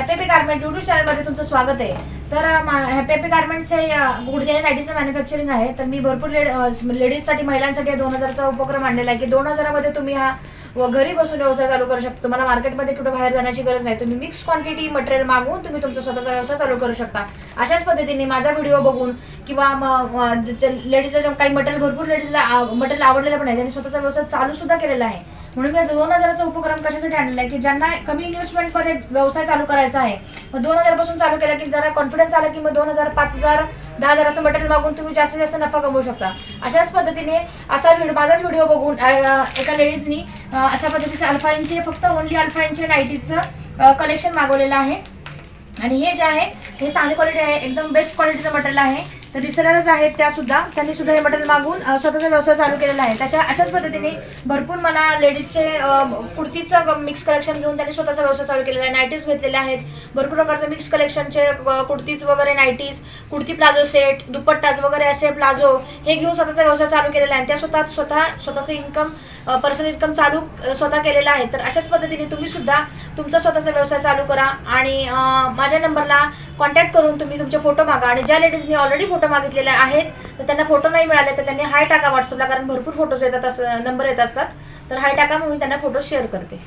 Happy garment YouTube चॅनलमध्ये तुमचं स्वागत आहे. तर हॅपी गार्मेंट्स हे अ, नाईटीचं मॅन्युफॅक्चरिंग आहे. तर मी भरपूर लेड लेडीजसाठी महिलांसाठी दोन हजारचा उपक्रम आणलेला आहे की दोन हजारामध्ये तुम्ही हा व घरी बसून व्यवसाय चालू करू शकता. तुम्हाला मार्केटमध्ये कुठे बाहेर जाण्याची गरज नाही. तुम्ही मिक्स क्वांटिटी मटेरियल मागवून तुम्ही तुमचा स्वतःचा व्यवसाय चालू करू शकता. अशाच पद्धतीने माझा व्हिडिओ बघून किंवा लेडीजला काही मटेरियल भरपूर लेडीजला मटेरियल आवडलेलं पण आहे. त्यांनी स्वतःचा व्यवसाय चालू सुद्धा केलेला आहे. म्हणून मी दोन हजाराचा उपक्रम कशासाठी आणलेला आहे की ज्यांना कमी इन्व्हेस्टमेंटमध्ये व्यवसाय चालू करायचा आहे मग दोन हजारपासून चालू केला की जरा कॉन्फिडन्स आला की मग दोन हजार पाच हजार दहा हजार असं मटेरियल मागून तुम्ही जास्तीत जास्त नफा कमवू शकता. अशाच पद्धतीने असा व्हिडिओ माझाच व्हिडिओ बघून एका लेडीजनी अशा पद्धतीचे अल्फाईनचे फक्त ओनली अल्फाईनचे नाईटीचं कलेक्शन मागवलेलं आहे. आणि हे जे आहे हे चांगली क्वालिटी आहे. एकदम बेस्ट क्वालिटीचं मटेरियल आहे. तर रिसेलरच आहेत त्या सुद्धा. त्यांनी सुद्धा हे मटेरियल मागून स्वतःचा व्यवसाय चालू केलेला आहे. त्याच्या अशाच पद्धतीने भरपूर मला लेडीजचे कुर्तीचं मिक्स कलेक्शन घेऊन त्यांनी स्वतःचा व्यवसाय चालू केलेला आहे. नाईटीज घेतलेले आहेत. भरपूर प्रकारचे मिक्स कलेक्शनचे कुर्तीज वगैरे nighties kurti palazzo set dupattas वगैरे असे प्लाझो हे घेऊन स्वतःचा व्यवसाय चालू केलेला आहे. आणि त्या स्वतः स्वतः स्वतःचं इन्कम पर्सनल इन्कम चालू स्वतः केलेला आहे. तर अशाच पद्धतीने तुम्ही सुद्धा तुमचा स्वतःचा व्यवसाय चालू करा. आणि माझ्या नंबरला कॉन्टॅक्ट करून तुम्ही तुमचे फोटो मागा. आणि ज्या लेडीजनी ऑलरेडी फोटो मागितलेले आहेत तर त्यांना फोटो नाही मिळाले तर त्यांनी हाय टाका व्हॉट्सअपला कारण भरपूर फोटोज येतात असं नंबर येत असतात. तर हाय टाका मग मी त्यांना फोटो शेअर करते.